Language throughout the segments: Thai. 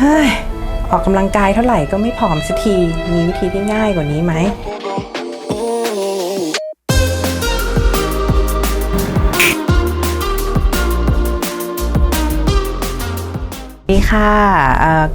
เฮ้ย ออกกำลังกายเท่าไหร่ก็ไม่ผอมสักที มีวิธีที่ง่ายกว่านี้ไหม ดีค่ะ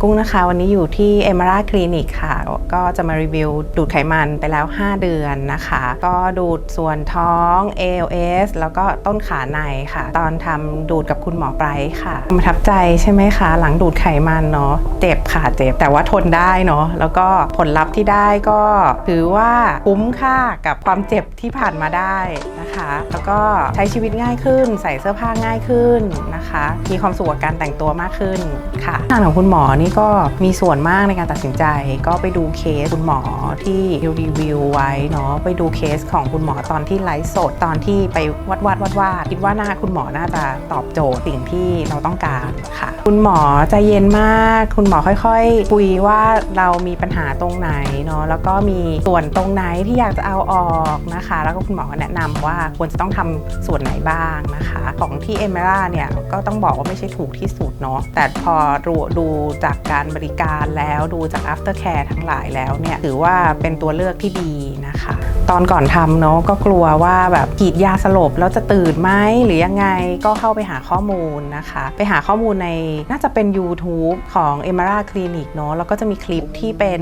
กุ้งนะคะวันนี้อยู่ที่เอม r ราคลินิกค่ะ ก็จะมารีวิวดูดไขมันไปแล้ว 5 เดือนนะคะ ก็ดูดส่วนท้อง ALS แล้วก็ต้นขาในค่ะ ตอนทำดูดกับคุณหมอไบรท์ค่ะประทับใจใช่ไหมคะ หลังดูดไขมันเนาะเจ็บค่ะเจ็บแต่ว่าทนได้เนาะแล้วก็ผลลัพธ์ที่ได้ก็ถือว่าคุ้มค่ากับความเจ็บที่ผ่านมาได้นะคะ แล้วก็ใช้ชีวิตง่ายขึ้น ใส่เสื้อผ้าง่ายขึ้นนะคะ มีความสุขกับการแต่งตัวมากขึ้นค่ะงานของคุณหมอนี่ก็มีส่วนมากในการตัดสินใจ ก็ไปดูเคสคุณหมอที่รีวิวไว้เนาะไปดูเคสของคุณหมอตอนที่ไลฟ์สดตอนที่ไปวัดวาดวาดวาดคิดว่าหน้าคุณหมอน่าจะตอบโจทย์สิ่งที่เราต้องการค่ะ คุณหมอใจเย็นมาก คุณหมอค่อยๆ คุยว่าเรามีปัญหาตรงไหนเนาะแล้วก็มีส่วนตรงไหนที่อยากจะเอาออกนะคะ แล้วก็คุณหมอก็แนะนำว่าควรจะต้องทำส่วนไหนบ้างนะคะ ของที่เอเมราเนี่ยก็ต้องบอกว่าไม่ใช่ถูกที่สุดเนาะแต่พอดูดูจากการบริการแล้วดูจาก after care ทั้งหลายแล้วเนี่ยถือว่าเป็นตัวเลือกที่ดีนะคะ ตอนก่อนทำเนาะก็กลัวว่าแบบกีดยาสลบแล้วจะตื่นไหมหรือยังไงก็เข้าไปหาข้อมูลนะคะ ไปหาข้อมูลในน่าจะเป็น YouTube ของ e m a r a Clinic เนาะแล้วก็จะมีคลิปที่เป็น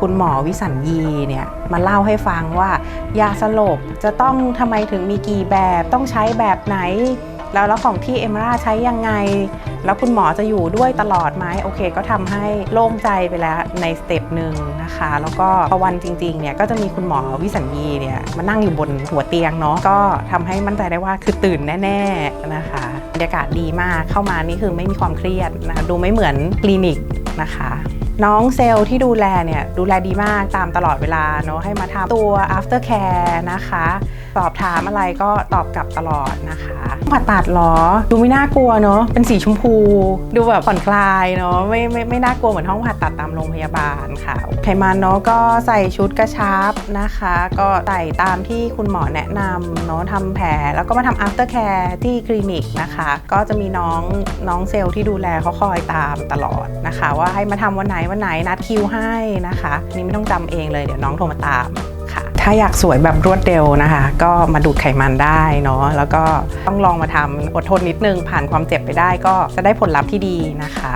คุณหมอวิสัญญีเนี่ยมาเล่าให้ฟังว่ายาสลบจะต้องทำไมถึงมีกี่แบบต้องใช้แบบไหน แล้วแล้วของที่เอมราใช้ยังไง แล้วคุณหมอจะอยู่ด้วยตลอดไหมโอเค ก็ทำให้โล่งใจไปแล้วในสเต็ปหนึ่งนะคะ แล้วก็พอวันจริงๆเนี่ยก็จะมีคุณหมอวิสัญญีเนี่ยมานั่งอยู่บนหัวเตียงเนาะก็ทำให้มั่นใจได้ว่าคือตื่นแน่ ๆนะคะบรรยากาศดีมากเข้ามานี่คือไม่มีความเครียดนะะดูไม่เหมือนคลินิกนะคะน้องเซลล์ที่ดูแลเนี่ยดูแลดีมากตามตลอดเวลาเนาะให้มาทำตัว after care นะคะ สอบถามอะไรก็ตอบกลับตลอดนะคะ ผ่าตัดเหรอ ดูไม่น่ากลัวเนาะเป็นสีชมพู ดูแบบผ่อนคลายเนาะไม่ไม่ไม่น่ากลัวเหมือนห้องผ่าตัดตามโรงพยาบาลค่ะ ไขมันเนาะก็ใส่ชุดกระชับนะคะ ก็ใส่ตามที่คุณหมอแนะนำเนาะทำแผลแล้วก็มาทำ after care ที่คลินิกนะคะ ก็จะมีน้องน้องเซลล์ที่ดูแลเขาคอยตามตลอดนะคะ ว่าให้มาทำวันไหนวันไหนนัดคิวให้นะคะ นี่ไม่ต้องจำเองเลยเดี๋ยวน้องโทรมาตามค่ะ ถ้าอยากสวยแบบรวดเร็วนะคะ ก็มาดูดไขมันได้เนาะแล้วก็ต้องลองมาทำอดทนนิดนึงผ่านความเจ็บไปได้ก็จะได้ผลลัพธ์ที่ดีนะคะ